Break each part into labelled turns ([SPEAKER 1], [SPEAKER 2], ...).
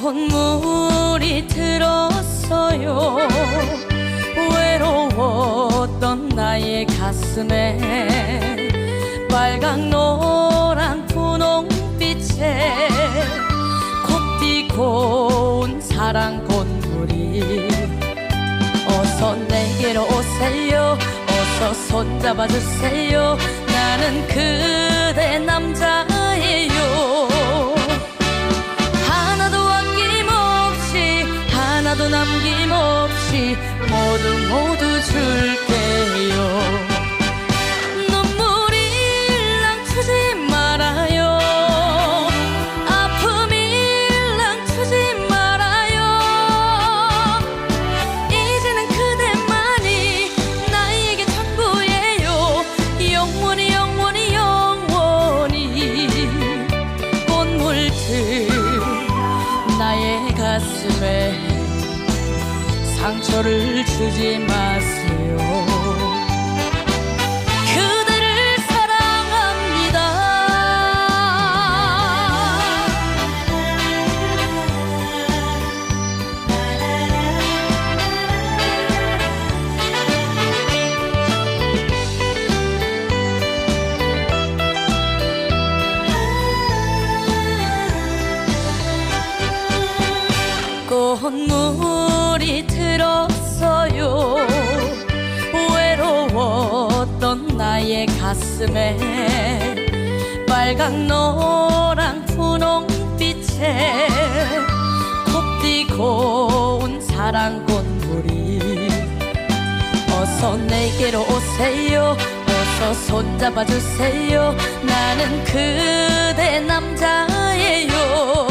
[SPEAKER 1] 꽃물이 들었어요. 외로웠던 나의 가슴에 빨강 노란 분홍빛에 곱디고 온 사랑 꽃물이 어서 내게로 오세요. 어서 손잡아 주세요. 나는 그대 남자 남김없이 모두 모두 줄게요. 눈물이 랑추지 말아요. 아픔이 랑추지 말아요. 이제는 그대만이 나에게 전부예요. 영원히 영원히 영원히 꽃물들 나의 가슴에 상처를 주지 마세요 가슴에 빨강 노란 분홍빛에 곱디고 온 사랑 꽃물이 어서 내게로 오세요. 어서 손잡아 주세요. 나는 그대 남자예요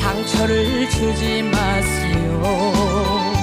[SPEAKER 1] 상처를 주지 마세요.